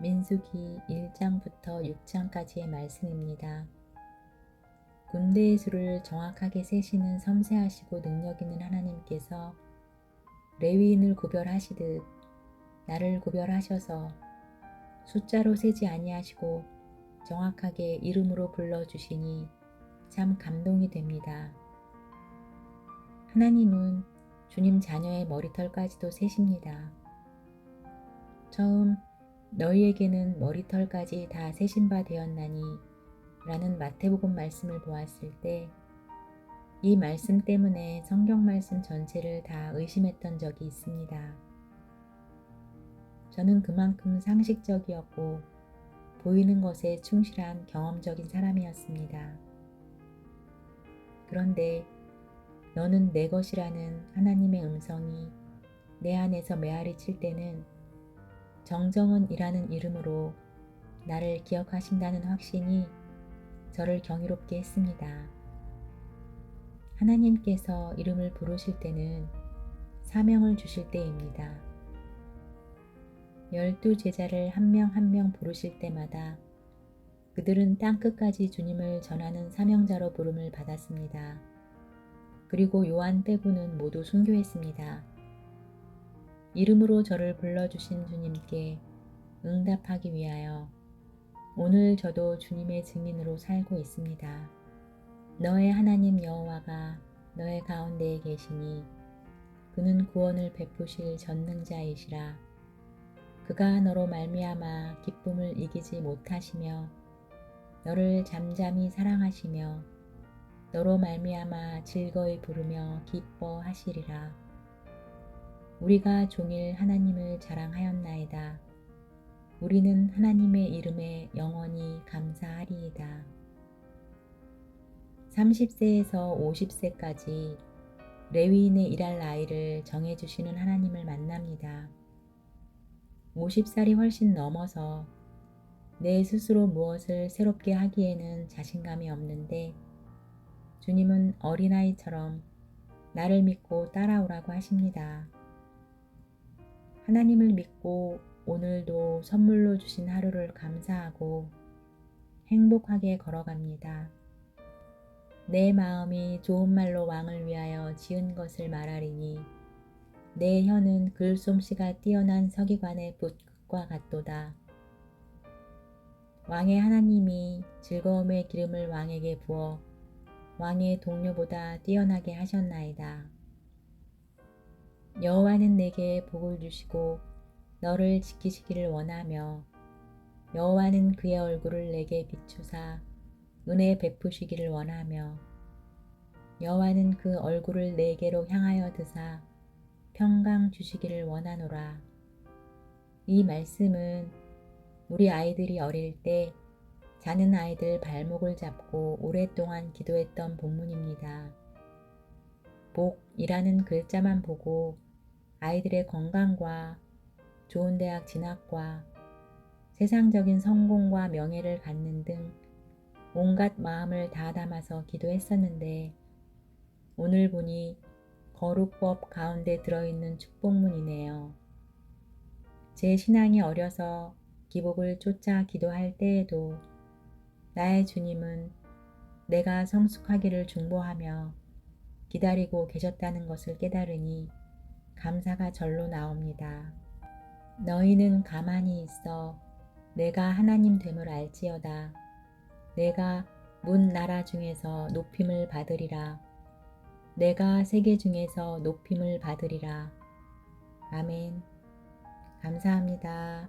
민수기 1장부터 6장까지의 말씀입니다. 군대의 수를 정확하게 세시는 섬세하시고 능력 있는 하나님께서 레위인을 구별하시듯 나를 구별하셔서 숫자로 세지 아니하시고 정확하게 이름으로 불러주시니 참 감동이 됩니다. 하나님은 주님 자녀의 머리털까지도 세십니다. 처음 너희에게는 머리털까지 다 세신 바 되었나니 라는 마태복음 말씀을 보았을 때 이 말씀 때문에 성경 말씀 전체를 다 의심했던 적이 있습니다. 저는 그만큼 상식적이었고 보이는 것에 충실한 경험적인 사람이었습니다. 그런데 너는 내 것이라는 하나님의 음성이 내 안에서 메아리 칠 때는 정정은이라는 이름으로 나를 기억하신다는 확신이 저를 경이롭게 했습니다. 하나님께서 이름을 부르실 때는 사명을 주실 때입니다. 열두 제자를 한 명 한명 부르실 때마다 그들은 땅끝까지 주님을 전하는 사명자로 부름을 받았습니다. 그리고 요한 빼고는 모두 순교했습니다. 이름으로 저를 불러주신 주님께 응답하기 위하여 오늘 저도 주님의 증인으로 살고 있습니다. 너의 하나님 여호와가 너의 가운데에 계시니 그는 구원을 베푸실 전능자이시라. 그가 너로 말미암아 기쁨을 이기지 못하시며 너를 잠잠히 사랑하시며 너로 말미암아 즐거이 부르며 기뻐하시리라. 우리가 종일 하나님을 자랑하였나이다. 우리는 하나님의 이름에 영원히 감사하리이다. 30세에서 50세까지 레위인의 일할 나이를 정해주시는 하나님을 만납니다. 50살이 훨씬 넘어서 내 스스로 무엇을 새롭게 하기에는 자신감이 없는데 주님은 어린아이처럼 나를 믿고 따라오라고 하십니다. 하나님을 믿고 오늘도 선물로 주신 하루를 감사하고 행복하게 걸어갑니다. 내 마음이 좋은 말로 왕을 위하여 지은 것을 말하리니 내 혀는 글솜씨가 뛰어난 서기관의 붓과 같도다. 왕의 하나님이 즐거움의 기름을 왕에게 부어 왕의 동료보다 뛰어나게 하셨나이다. 여호와는 내게 복을 주시고 너를 지키시기를 원하며 여호와는 그의 얼굴을 내게 비추사 은혜 베푸시기를 원하며 여호와는 그 얼굴을 내게로 향하여 드사 평강 주시기를 원하노라. 이 말씀은 우리 아이들이 어릴 때 자는 아이들 발목을 잡고 오랫동안 기도했던 본문입니다. 복이라는 글자만 보고 아이들의 건강과 좋은 대학 진학과 세상적인 성공과 명예를 갖는 등 온갖 마음을 다 담아서 기도했었는데 오늘 보니 거룩법 가운데 들어있는 축복문이네요. 제 신앙이 어려서 기복을 쫓아 기도할 때에도 나의 주님은 내가 성숙하기를 중보하며 기다리고 계셨다는 것을 깨달으니 감사가 절로 나옵니다. 너희는 가만히 있어 내가 하나님 됨을 알지어다. 내가 문 나라 중에서 높임을 받으리라. 내가 세계 중에서 높임을 받으리라. 아멘. 감사합니다.